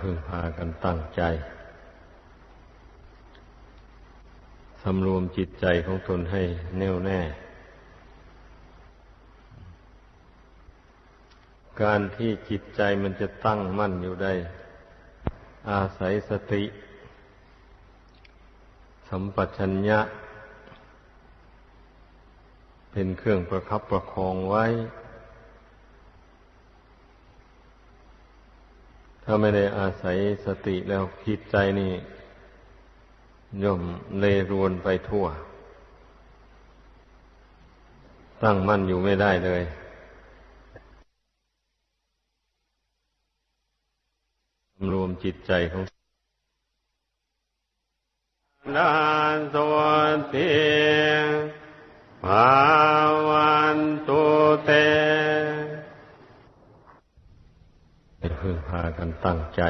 พึ่งพากันตั้งใจสำรวมจิตใจของตนให้แน่วแน่ การที่จิตใจมันจะตั้งมั่นอยู่ได้ อาศัยสติ สัมปชัญญะ เป็นเครื่องประคับประคองไว้ ถ้าไม่ได้อาศัยสติแล้วคิดใจนี่ย่อมเลรวนไปทั่ว ตั้งมั่นอยู่ไม่ได้เลยรวมจิตใจของนานสวัสดีา พึ่งพากันตั้งใจ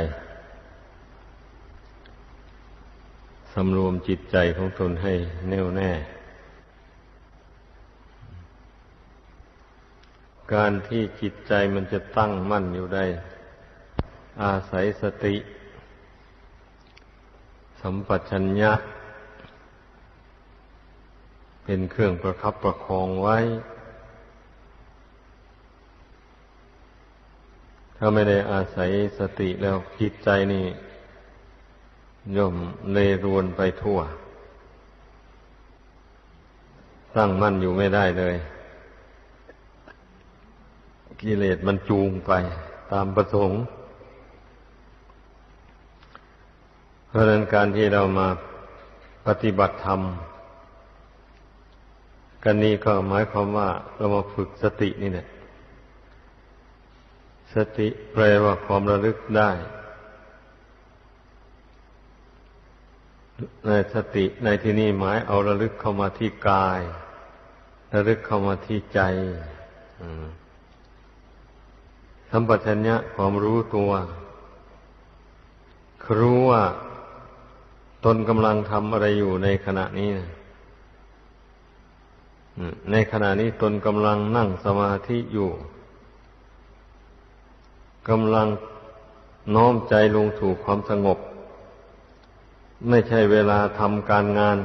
สำรวมจิตใจของตนให้แน่วแน่ การที่จิตใจมันจะตั้งมั่นอยู่ได้ อาศัยสติ สัมปชัญญะ เป็นเครื่องประคับประคองไว้ ถ้าไม่ได้อาศัยสติแล้วจิตใจนี่ย่อมเลรวนไปทั่ว ตั้งมั่นอยู่ไม่ได้เลย กิเลสมันจูงไปตามประสงค์ เพราะนั้นการที่เรามาปฏิบัติธรรม กันนี้ก็หมายความว่าเรามาฝึกสตินี่แหละ สติแปลว่าความระลึกได้ในสติในที่นี้หมายเอาระลึกเข้ามาที่กาย ระลึกเข้ามาที่ใจสัมปชัญญะความรู้ตัวรู้ว่าตนกำลังทำอะไรอยู่ในขณะนี้นะในขณะนี้ตนกำลังนั่งสมาธิอยู่ กำลังน้อมใจลงถูกความสงบ ไม่ใช่เวลาทำการงาน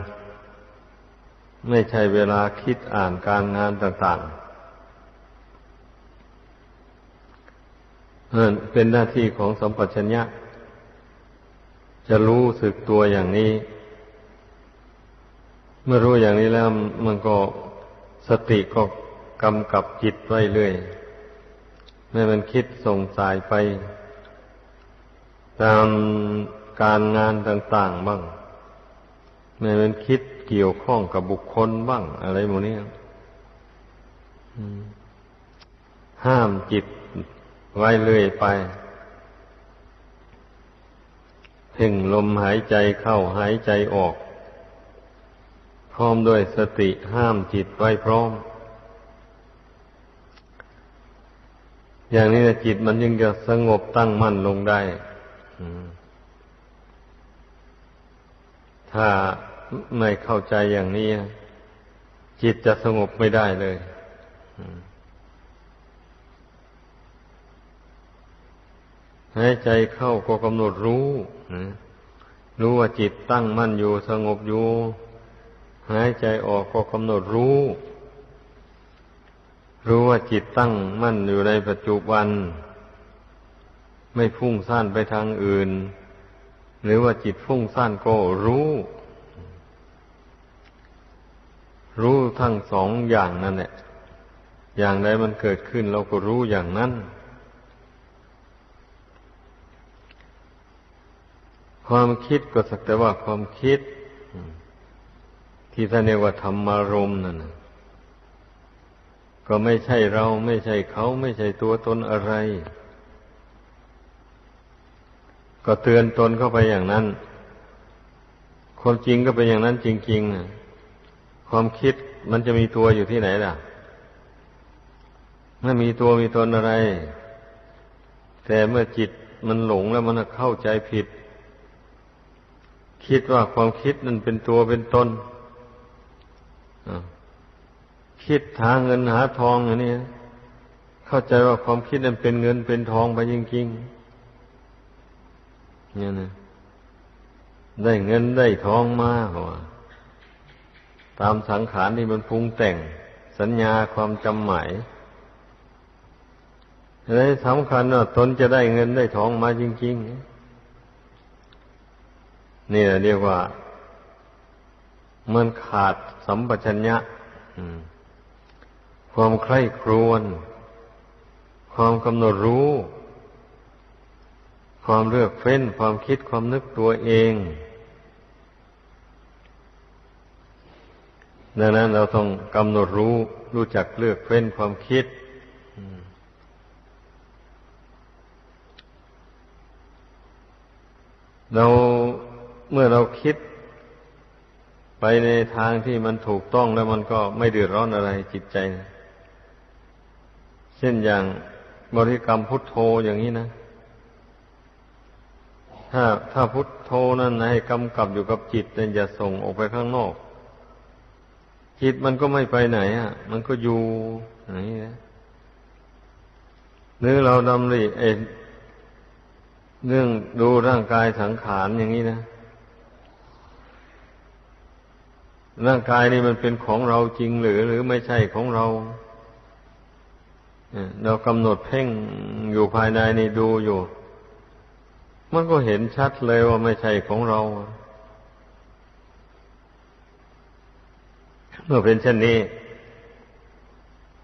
ไม่ใช่เวลาคิดอ่านการงานต่างๆเป็นหน้าที่ของสัมปชัญญะ จะรู้สึกตัวอย่างนี้ เมื่อรู้อย่างนี้แล้วมันก็สติก็กำกับจิตไว้เรื่อย ไม่มันคิดส่งสายไป ตามการงานต่างๆบ้างไม่มันคิดเกี่ยวข้องกับบุคคลบ้าง อะไรหมดนี้ห้ามจิตไว้เรื่อยไปเพ่งลมหายใจเข้าหายใจออก พร้อมด้วยสติห้ามจิตไว้พร้อม อย่างนี้จิตมันยังจะสงบตั้งมั่นลงได้ถ้าไม่เข้าใจอย่างนี้ จิตจะสงบไม่ได้เลยหายใจเข้าก็กำหนดรู้รู้ว่าจิตตั้งมั่นอยู่สงบอยู่หายใจออกก็กำหนดรู้ รู้ว่าจิตตั้งมั่นอยู่ในปัจจุบัน ไม่ฟุ้งซ่านไปทางอื่น หรือว่าจิตฟุ้งซ่านก็รู้ รู้ทั้งสองอย่างนั่นแหละอย่างใดมันเกิดขึ้นเราก็รู้อย่างนั้น ความคิดก็สักแต่ว่าความคิด ที่ท่านเรียกว่าธรรมารมณ์นั่นนะ ก็ไม่ใช่เราไม่ใช่เขาไม่ใช่ตัวตนอะไร ก็เตือนตนเข้าไปอย่างนั้นความจริงก็เป็นอย่างนั้นจริงๆความคิดมันจะมีตัวอยู่ที่ไหนล่ะไม่มีตัวมีตนอะไร แต่เมื่อจิตมันหลงแล้วมันเข้าใจผิด คิดว่าความคิดนั้นเป็นตัวเป็นตน คิดหาเงินหาทองอย่างนี้เข้าใจว่าความคิดนั้นเป็นเงินเป็นทองไปจริงๆเนี่ยนะได้เงินได้ทองมาว่าตามสังขารที่มันปรุงแต่ง สัญญาความจำหมายเลยสำคัญว่าตนจะได้เงินได้ทองมาจริง ๆ นี่แหละเรียกว่า มันขาดสัมปชัญญะ ความใคร่ครวญความกำหนดรู้ ความเลือกเฟ้น ความคิดความนึกตัวเอง ดังนั้นเราต้องกำหนดรู้ รู้จักเลือกเฟ้นความคิดเราเมื่อเราคิดไปในทางที่มันถูกต้องแล้วมันก็ไม่เดือดร้อนอะไรจิตใจ เช่นอย่างบริกรรมพุทโธอย่างนี้นะ ถ้าถ้าพุทโธนั้นให้กำกับอยู่กับจิตเนี่ยอย่าส่งออกไปข้างนอก จิตมันก็ไม่ไปไหนอะ มันก็อยู่อย่างนี้นะหรือเราดำริเอเรื่องดูร่างกายสังขารอย่างนี้นะ ร่างกายนี่มันเป็นของเราจริงหรือ หรือไม่ใช่ของเรา เรากำหนดเพ่งอยู่ภายในนี่ดูอยู่ มันก็เห็นชัดเลยว่าไม่ใช่ของเรา เมื่อเป็นเช่นนี้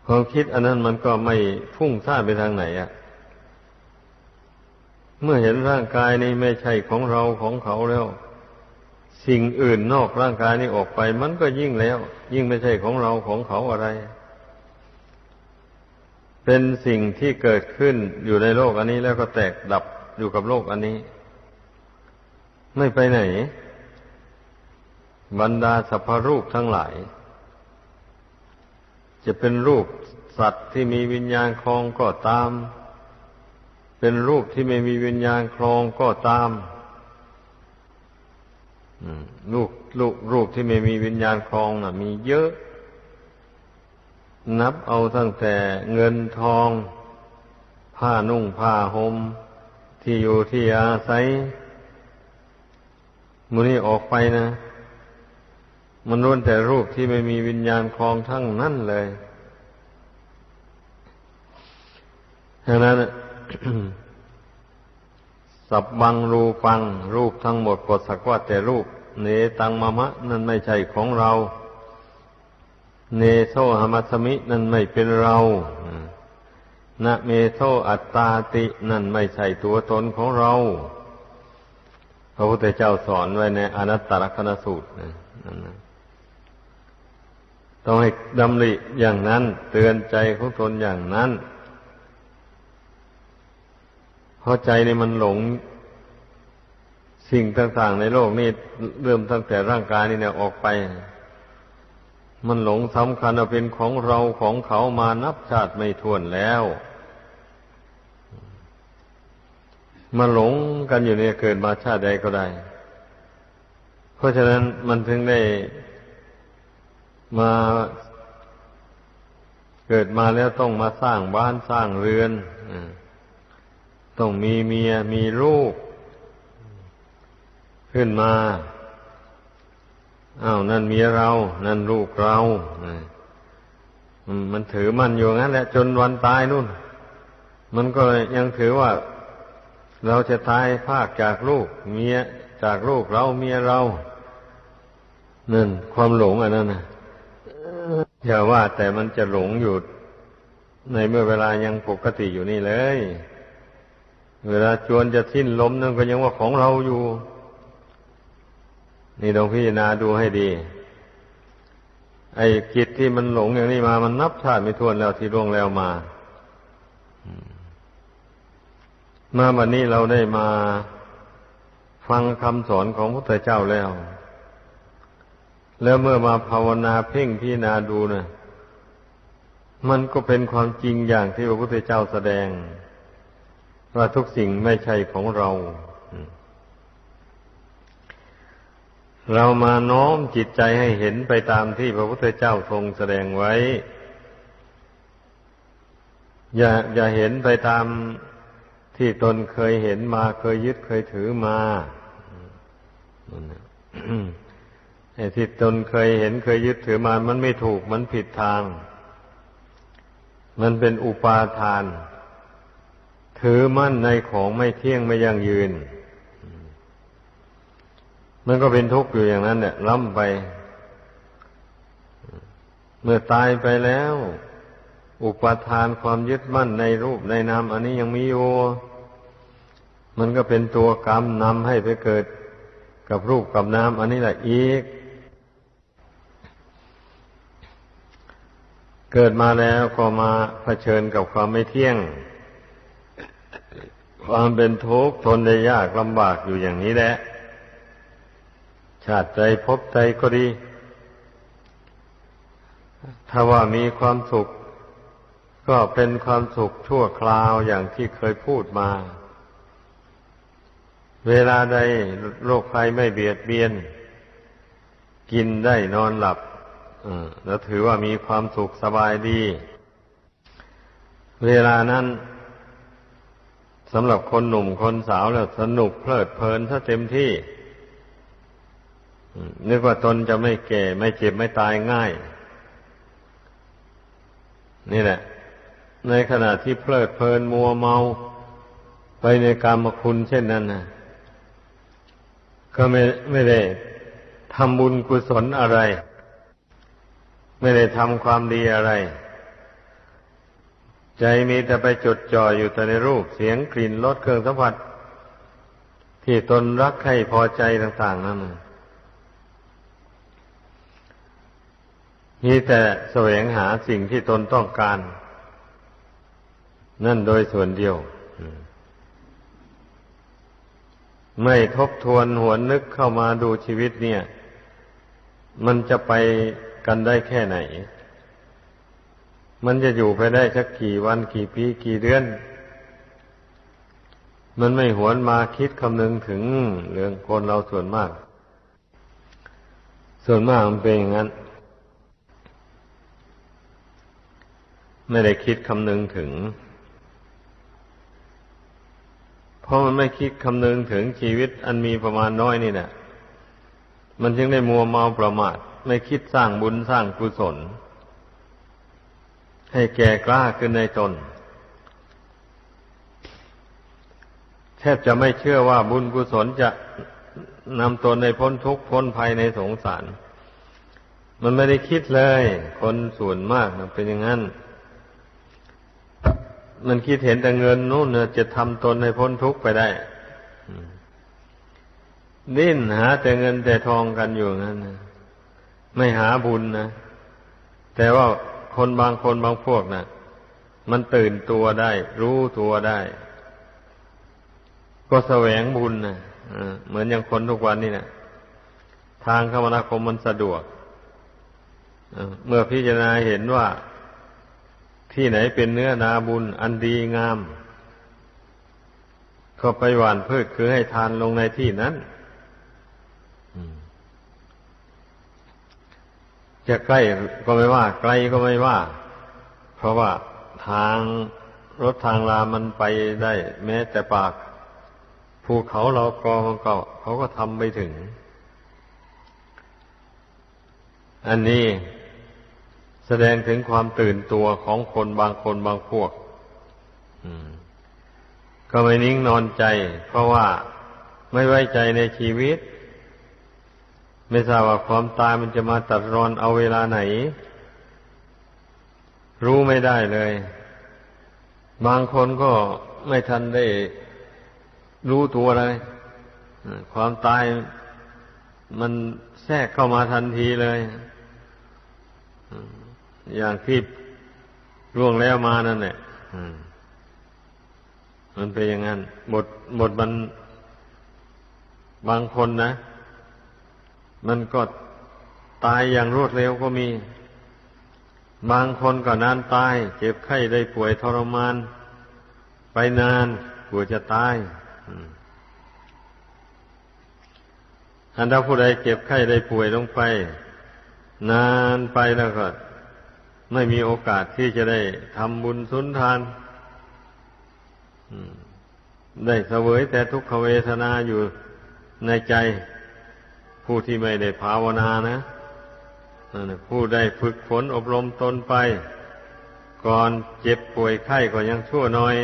ความคิดอันนั้นมันก็ไม่พุ่งซ่านไปทางไหนอะ่ะ เมื่อเห็นร่างกายนี้ไม่ใช่ของเราของเขาแล้ว สิ่งอื่นนอกร่างกายนี้ออกไป มันก็ยิ่งแล้ว ยิ่งไม่ใช่ของเราของเขาอะไร เป็นสิ่งที่เกิดขึ้นอยู่ในโลกอันนี้แล้วก็แตกดับอยู่กับโลกอันนี้ ไม่ไปไหน บรรดาสัพพรูปทั้งหลาย จะเป็นรูปสัตว์ที่มีวิญญาณคลองก็ตาม เป็นรูปที่ไม่มีวิญญาณครองก็ตามรูปรูปรูปที่ไม่มีวิญญาณครองนะ่ะ มีเยอะ นับเอาตั้งแต่เงินทอง ผ้านุ่งผ้าหม่มที่อยู่ที่อาศัยมูนี่ออกไปนะ มันล้วนแต่รูปที่ไม่มีวิญญาณครองทั้งนั้นเลยดังนั้นสับบังรูปัง รูปทั้งหมดก็สักว่าแต่รูปเนตังมะมะ นั่นไม่ใช่ของเรา เนโซหมัสมินั่นไม่เป็นเรานะเมโซอัตตาตินั่นไม่ใช่ตัวตนของเรา พระพุทธเจ้าสอนไว้ในอนัตตลกนสูตรนั่นนะต้องให้ดำริอย่างนั้น เตือนใจของตนอย่างนั้น เพราะใจในมันหลงสิ่งต่างๆในโลกนี่เริ่มตั้งแต่ร่างกายนี่เนี่ยออกไป มันหลงสำคัญเป็นของเราของเขามานับชาติไม่ถ้วนแล้วมาหลงกันอยู่เนี่ยเกิดมาชาติใดก็ได้ เพราะฉะนั้นมันถึงได้มาเกิดมาแล้วต้องมาสร้างบ้านสร้างเรือนต้องมีเมียมีลูก ขึ้นมา อา้าวนั่นเมียเรา นั่นลูกเรามันถือมันอยู่งั้นแหละจนวันตายนู่น มันก็ยังถือว่า เราจะตายภาคจากลูก เมียจากลูกเราเมียเรานั่นความหลงอันนั้นนะอย่าว่าแต่มันจะหลงอยู่ในเมื่อเวลายังปกติอยู่นี่เลย เวลาจวนจะสิ้นลมนั่นก็ยังว่าของเราอยู่ นี่ลองพิจารณาดูให้ดี ไอ้กิจที่มันหลงอย่างนี้มา มันนับชาติไม่ถ้วนแล้วที่ร่วงแล้วมามาวันนี้เราได้มาฟังคำสอนของพระพุทธเจ้าแล้ว แล้วเมื่อมาภาวนาเพ่งพิจารณาดูนะ่ะมันก็เป็นความจริงอย่างที่พระพุทธเจ้าแสดง ว่าทุกสิ่งไม่ใช่ของเรา เรามาน้อมจิตใจให้เห็นไปตามที่พระพุทธเจ้าทรงแสดงไว้ อย่าอย่าเห็นไปตามที่ตนเคยเห็นมาเคยยึดเคยถือมาไอ้ที่ตนเคยเห็นเคยยึดถือมา มันไม่ถูกมันผิดทาง มันเป็นอุปาทาน ถือมั่นในของไม่เที่ยงไม่ยั่งยืน มันก็เป็นทุกข์อยู่อย่างนั้นเนี่ยล้ำไป เมื่อตายไปแล้ว อุปทานความยึดมั่นในรูปในนามอันนี้ยังมีอยู่มันก็เป็นตัวกรรมนำให้ไปเกิดกับรูปกับนามอันนี้แหละอีก เกิดมาแล้วก็มาเผชิญกับความไม่เที่ยง ความเป็นทุกข์ทนได้ยากลำบากอยู่อย่างนี้แหละ ชาติใจพบใจก็ดี ถ้าว่ามีความสุข ก็เป็นความสุขชั่วคราวอย่างที่เคยพูดมา เวลาใดโรคภัยไม่เบียดเบียน กินได้นอนหลับแล้วถือว่ามีความสุขสบายดี เวลานั้นสำหรับคนหนุ่มคนสาวแล้วสนุกเพลิดเพลินถ้าเต็มที่ นึกว่าตนจะไม่แก่ ไม่เจ็บไม่ตายง่าย นี่แหละ ในขณะที่เพลิดเพลินมัวเมาไปในกรรมคุณเช่นนั้นนะก็ไม่ไม่ได้ทำบุญกุศลอะไร ไม่ได้ทำความดีอะไร ใจมีแต่ไปจดจ่ออยู่แต่ในรูปเสียงกลิ่นรสเครื่องสัมผัส ที่ตนรักใครพอใจต่าง ๆนั่น มีแต่แสวงหาสิ่งที่ตนต้องการ นั่นโดยส่วนเดียว ไม่ทบทวนหวนนึกเข้ามาดูชีวิตเนี่ย มันจะไปกันได้แค่ไหน มันจะอยู่ไปได้สักกี่วันกี่ปีกี่เดือน มันไม่หวนมาคิดคำนึงถึงเรื่องคนเราส่วนมาก ส่วนมากมันเป็นอย่างนั้น ไม่ได้คิดคำนึงถึง เพราะมันไม่คิดคำนึงถึงชีวิตอันมีประมาณน้อยนี่แหละมันจึงได้มัวเมาประมาท ไม่คิดสร้างบุญสร้างกุศล ให้แก่กล้าขึ้นในตนแทบจะไม่เชื่อว่าบุญกุศลจะนำตนในพ้นทุกข์พ้นภัยในสงสาร มันไม่ได้คิดเลย คนส่วนมากเป็นอย่างนั้น มันคิดเห็นแต่เงินนู่นจะทำตนให้พ้นทุกข์ไปได้ดิ้นหาแต่เงินแต่ทองกันอยู่นั้นนะไม่หาบุญนะแต่ว่าคนบางคนบางพวกนะ่ะ มันตื่นตัวได้ รู้ตัวได้ ก็แสวงบุญนะเหมือนอย่างคนทุกวันนี่นะทางคมนาคมมันสะดวกเมื่อพิจารณาเห็นว่า ที่ไหนเป็นเนื้อนาบุญอันดีงาม ก็ไปหว่านพืชคือให้ทานลงในที่นั้นจะใกล้ก็ไม่ว่า ไกลก็ไม่ว่า เพราะว่าทางรถทางลามันไปได้ แม้แต่ปากภูเขาเรากรองก็เขาก็ทำไปถึง อันนี้ แสดงถึงความตื่นตัวของคนบางคนบางพวกก็ไม่นิ่งนอนใจ เพราะว่าไม่ไว้ใจในชีวิต ไม่ทราบว่าความตายมันจะมาตัดรอนเอาเวลาไหน รู้ไม่ได้เลย บางคนก็ไม่ทันได้รู้ตัวเลยความตายมันแทรกเข้ามาทันทีเลย อย่างที่ล่วงแล้วมานั่นแหละมันเป็นอย่างนั้นหมดหมดมันบางคนนะ มันก็ตายอย่างรวดเร็วก็มี บางคนก็นานตาย เจ็บไข้ได้ป่วยทรมาน ไปนานกลัวจะตายอันถ้าผู้ใดเจ็บไข้ได้ป่วยลงไป นานไปแล้วก็ ไม่มีโอกาสที่จะได้ทำบุญสุนทานได้เสวยแต่ทุกขเวทนาอยู่ในใจ ผู้ที่ไม่ได้ภาวนานะผู้ได้ฝึกฝนอบรมตนไป ก่อนเจ็บป่วยไข้ก็ยังชั่วน้อย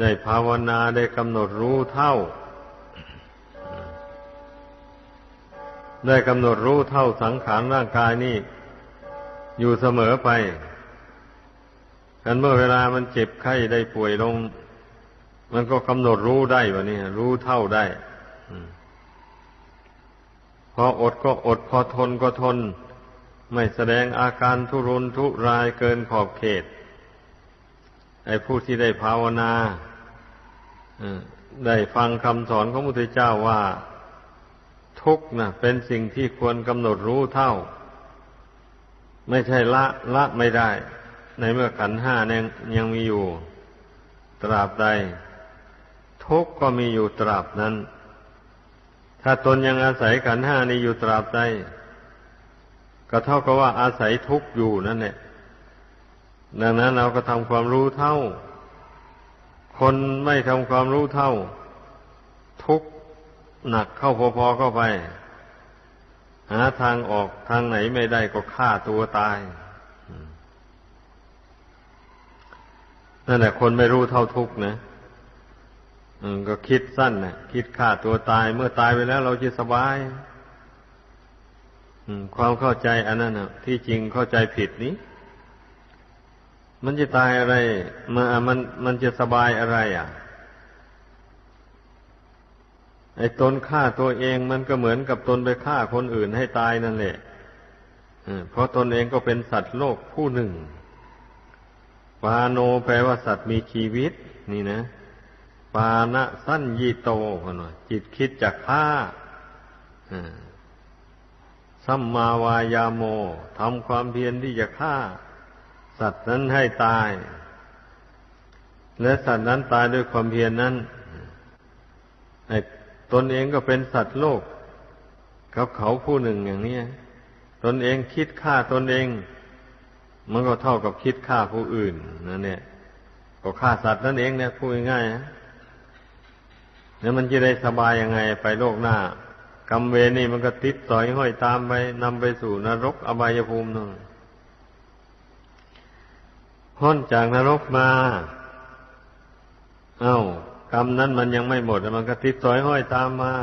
ได้ภาวนาได้กำหนดรู้เท่า ได้กำหนดรู้เท่าสังขารร่างกายนี่ อยู่เสมอไปกันเมื่อเวลามันเจ็บไข้ได้ป่วยลง มันก็กำหนดรู้ได้วะนี่รู้เท่าได้พออดก็อดพอทนก็ทน ไม่แสดงอาการทุรนทุรายเกินขอบเขต ไอ้ผู้ที่ได้ภาวนาได้ฟังคำสอนของพระพุทธเจ้าว่า ทุกนะเป็นสิ่งที่ควรกำหนดรู้เท่า ไม่ใช่ละละไม่ได้ ในเมื่อขันห้ายังยังมีอยู่ ตราบใด ทุกก็มีอยู่ตราบนั้น ถ้าตนยังอาศัยขันห้านี้อยู่ตราบใดก็เท่ากับว่าอาศัยทุกอยู่นั่นแหละดังนั้นเราก็ทำความรู้เท่า คนไม่ทำความรู้เท่า ทุกหนักเข้าพอๆเข้าไป หาทางออกทางไหนไม่ได้ก็ฆ่าตัวตายนั่นแหละคนไม่รู้เท่าทุกข์นะก็คิดสั้นนะคิดฆ่าตัวตาย เมื่อตายไปแล้วเราจะสบายความเข้าใจอันนั้นนะที่จริงเข้าใจผิดนี้ มันจะตายอะไรมันมันมันจะสบายอะไร อะ ไอ้ตนฆ่าตัวเองมันก็เหมือนกับตนไปฆ่าคนอื่นให้ตายนั่นแหละเพราะตนเองก็เป็นสัตว์โลกผู้หนึ่ง ปาโนแปลว่าสัตว์มีชีวิต นี่นะ ปานะสั้นยีโตคนว่าจิตคิดจะฆ่าสัมมาวายาโมทำความเพียรที่จะฆ่า สัตว์นั้นให้ตาย และสัตว์นั้นตายด้วยความเพียรนนั้นไอ้ ตนเองก็เป็นสัตว์โลก กับเขาผู้หนึ่งอย่างนี้ตนเองคิดฆ่าตนเอง มันก็เท่ากับคิดฆ่าผู้อื่นนั่นเนี่ยก็ฆ่าสัตว์นั่นเองเนี่ยพูดง่ายๆแล้วมันจะได้สบายยังไงไปโลกหน้ากรรมเวรนี่มันก็ติดต่อยห้อยตามไปนำไปสู่นรกอบายภูมินั่นพ้นจากนรกมา เอา้า กรรมนั้นมันยังไม่หมดมันก็ติดต่อยห้อยตามมา